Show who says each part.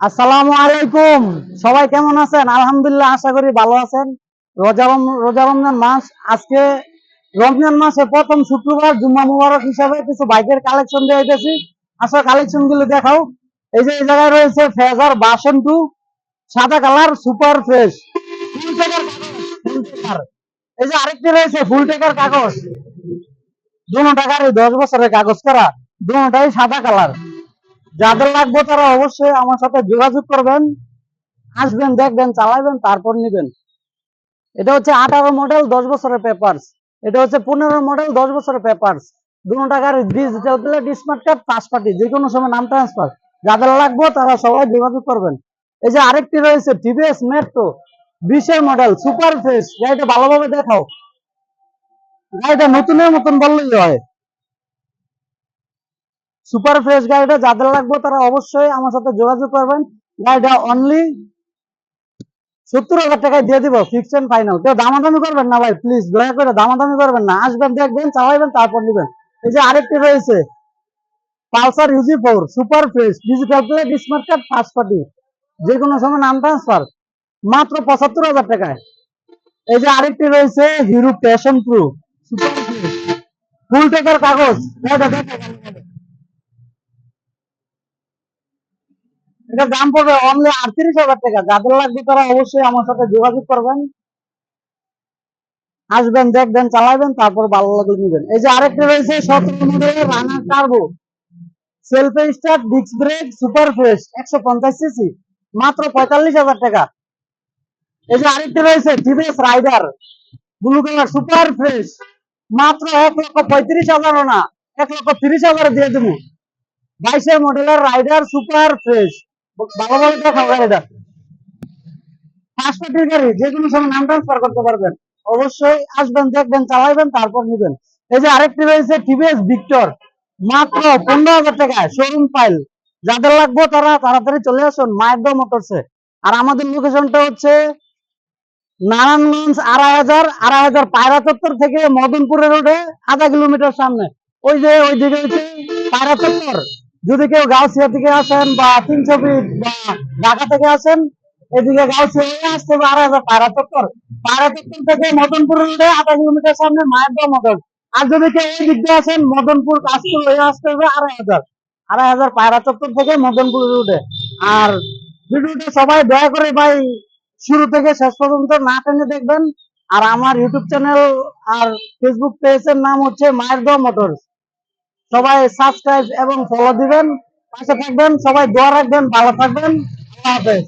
Speaker 1: আসসালামু আলাইকুম। সবাই কেমন আছেন? আলহামদুলিল্লাহ, আশা করি ভালো আছেন। রোজা রোজা রমজান মাস, আজকে রমজান মাসে প্রথম শুক্রবার, জুম্মা মুবারক হিসাবে কিছু বাইকের কালেকশন দিয়ে দিতেছি আসলে কালেকশনগুলো দেখাও। এই যে এই জায়গায় রয়েছে ফেজার বাসন টু, সাদা কালার, সুপার ফ্রেশ। এই যে আরেকটি রয়েছে ফুল টেকার কাগজ। দুনো টাকার এই দশ বছরের কাগজ করা। দুটাই সাদা কালার। যাদের লাগবে তারা অবশ্যই আমার সাথে যোগাযোগ করবেন, আসবেন, দেখবেন, চালাবেন, তারপর নিবেন। এটা হচ্ছে আঠারো মডেল দশ বছরের পেপারস এটা হচ্ছে পনেরো মডেল দশ বছরের পেপারস দুটো টাকার ডিজিটাল স্মার্ট কার্ড পাঁচ পার্টি যে কোনো সময় নাম ট্রান্সফার যাদের লাগবে তারা সবাই যোগাযোগ করবেন। এই যে আরেকটি রয়েছে টিভিএস মেট্রো বিশের মডেল সুপার ফ্রেশ গাড়িটা ভালোভাবে দেখাও। গাড়িটা নতুনের মতন বললেই হয়। সুপার ফ্রেশ গাড়িটা যাদের লাগবে তারা অবশ্যই আমার সাথে যোগাযোগ করবেন। গাড়িটা অনলি সত্তর হাজার টাকায় দিয়ে দিব ফিক্স এন্ড ফাইনাল কেউ দামাদামি করবেন না ভাই প্লিজ দয়া করে দামাদামি করবেন না। আসবেন, দেখবেন, চালাইবেন, তারপর নিবেন। এই যে আরেকটি রয়েছে, Pulsar UG four super fresh digital plate smart card first party যে কোনো সময় নাম ট্রান্সফার মাত্র পঁচাত্তর হাজার টাকায়। এই যে আরেকটি রয়েছে Hero Passion Pro super fresh full টেকার কাগজ। এটার দাম পড়বে অনলি আটত্রিশ হাজার টাকা। যাদের লাগবে তারা অবশ্যই আমার সাথে যোগাযোগ করবেন। আসবেন, দেখবেন, চালাবেন, তারপর ভালো লাগলে নিবেন। এই যে আরেকটা রয়েছে, সতেরো মডেলের runner turbo self start disc brake super fresh একশো পঞ্চাশ সিসি মাত্র পঁয়তাল্লিশ হাজার টাকা। এই যে আরেকটা রয়েছে TVS Raider blue colour super fresh মাত্র এক লক্ষ পঁয়ত্রিশ হাজারও না, এক লক্ষ তিরিশ হাজার দিয়ে দেবো। বাইশের মডেলের রাইডার সুপার ফ্রেশ চলে আসুন মায়ের মোটরসে আর আমাদের লোকেশনটা হচ্ছে নারায়ণগঞ্জ আড়াই হাজার আড়াই হাজার পায়রা চত্বর থেকে মদনপুরের রোডে আধা কিলোমিটার সামনে। ওই যে ওই দিকে হচ্ছে পায়রা চত্বর। যদি কেউ গাউসিয়া থেকে আসেন বা তিনশো ফিট বা ঢাকা থেকে আসেন, এদিকে গাউসিয়া আসতে হবে আড়াই হাজার পায়রা চত্বর। পায়রা চত্বর থেকে মদনপুর রোডে আধা কিলোমিটার সামনে মায়ের দম মোটর আর যদি কেউ এই দিক দিয়ে আসেন, মদনপুর কাশপুর হয়ে আসতে হবে আড়াই হাজার। আড়াই হাজার পায়রা চত্বর থেকে মদনপুর রোডে। আর ভিডিওটা সবাই দয়া করে ভাই শুরু থেকে শেষ পর্যন্ত না টেনে দেখবেন। আর আমার ইউটিউব চ্যানেল আর ফেসবুক পেজের নাম হচ্ছে মায়ের দোয়া মোটরস সবাই সাবস্ক্রাইব এবং ফলো দিবেন। পাশে থাকবেন সবাই দোয়া রাখবেন ভালো থাকবেন। আল্লাহ হাফেজ।